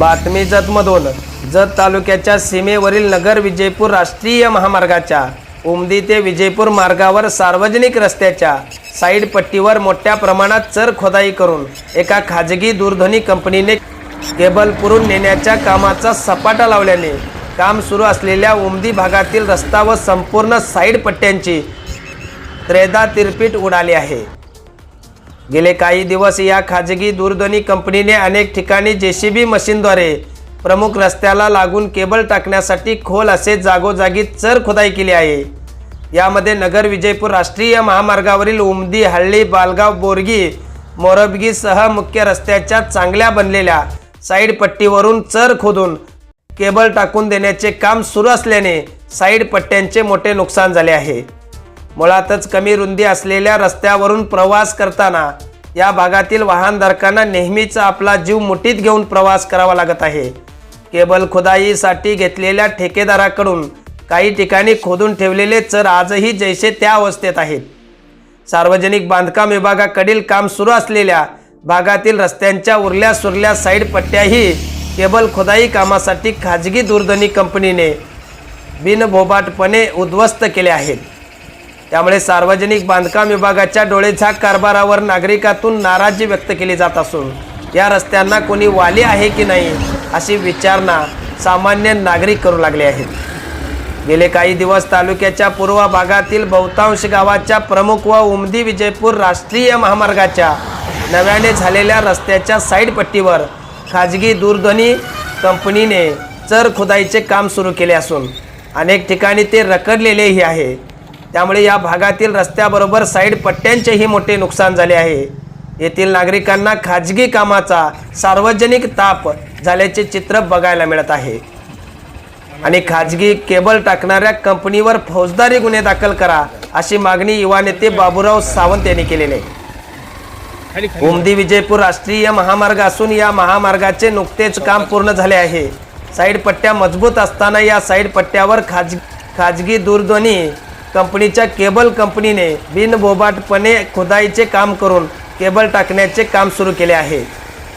बातमी जतमधून. जत तालुक्याच्या सीमेवरील नगर विजयपूर राष्ट्रीय महामार्गाच्या उमदी ते विजयपूर मार्गावर सार्वजनिक रस्त्याच्या साईड पट्टीवर मोठ्या प्रमाणात चर खोदाई करून एका खाजगी दूरध्वनी कंपनीने केबल पुरून नेण्याच्या कामाचा सपाटा लावल्याने काम सुरू असलेल्या उमदी भागातील रस्ता व संपूर्ण साईड पट्ट्यांची त्रेदा तिरपीट उडाली आहे. गेले काही दिवस या खाजगी दूरध्वनी कंपनीने अनेक ठिकाणी जेसीबी मशीनद्वारे प्रमुख रस्त्याला लागून केबल टाकण्यासाठी खोल असे जागोजागी चर खोदाई केली आहे. यामध्ये नगर विजयपूर राष्ट्रीय महामार्गावरील उमदी हळ्ळी बालगाव बोरगी मोरबगीसह मुख्य रस्त्याच्या चांगल्या बनलेल्या साईड पट्टीवरून चर खोदून केबल टाकून देण्याचे काम सुरू असल्याने साईड पट्ट्यांचे मोठे नुकसान झाले आहे. मुळातच कमी रुंदी असलेल्या रस्त्यावरून प्रवास करताना या भागातील वाहनधारकांना नेहमीच आपला जीव मुठीत घेऊन प्रवास करावा लागत आहे. केबल खुदाईसाठी घेतलेल्या ठेकेदाराकडून काही ठिकाणी खोदून ठेवलेले चर आजही जैसे त्या अवस्थेत आहेत. सार्वजनिक बांधकाम विभागाकडील काम सुरू असलेल्या भागातील रस्त्यांच्या उरल्या सुरल्या साईड पट्ट्याही केबल खोदाई कामासाठी खाजगी दूरध्वनी कंपनीने बिनभोबाटपणे उद्ध्वस्त केले आहेत. त्यामुळे सार्वजनिक बांधकाम विभागाच्या डोळेझाक कारभारावर नागरिकातून नाराजी व्यक्त केली जात असून या रस्त्यांना कोणी वाली आहे की नाही अशी विचारणा सामान्य नागरिक करू लागले आहेत. गेले काही दिवस तालुक्याच्या पूर्व भागातील बहुतांश गावाच्या प्रमुख व उमदी विजयपूर राष्ट्रीय महामार्गाच्या नव्याने झालेल्या रस्त्याच्या साईड पट्टीवर खाजगी दूरध्वनी कंपनीने चर खुदाईचे काम सुरू केले असून अनेक ठिकाणी ते रखडलेलेही आहे. त्यामुळे या भागातील रस्त्याबरोबर साईड पट्ट्यांचेही मोठे नुकसान झाले आहे. येथील नागरिकांना खाजगी कामाचा सार्वजनिक ताप झाल्याचे चित्र बघायला मिळत आहे. आणि खाजगी केबल टाकणाऱ्या कंपनीवर फौजदारी गुन्हे दाखल करा अशी मागणी युवा नेते बाबूराव सावंत यांनी केलेली आहे. उमदी विजयपूर राष्ट्रीय महामार्ग असून या महामार्गाचे नुकतेच काम पूर्ण झाले आहे. साईड पट्ट्या मजबूत असताना या साईड पट्ट्यावर खाज खाजगी दूरध्वनी कंपनीच्या केबल कंपनीने बिनबोबाटपणे खुदाईचे काम करून केबल टाकण्याचे काम सुरू केले आहे.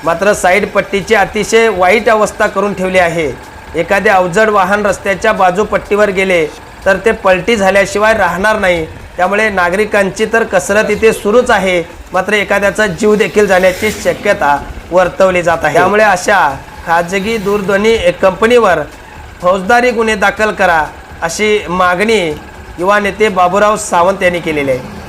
मात्र साईड पट्टीची अतिशय वाईट अवस्था करून ठेवली आहे. एखादे अवजड वाहन रस्त्याच्या बाजूपट्टीवर गेले तर ते पलटी झाल्याशिवाय राहणार नाही. त्यामुळे नागरिकांची तर कसरत इथे सुरूच आहे. मात्र एखाद्याचा जीव देखील जाण्याची शक्यता वर्तवली जात आहे. त्यामुळे अशा खाजगी दूरध्वनी कंपनीवर फौजदारी गुन्हे दाखल करा अशी मागणी युवा नेते बाबूराव सावंत यांनी केलेले आहे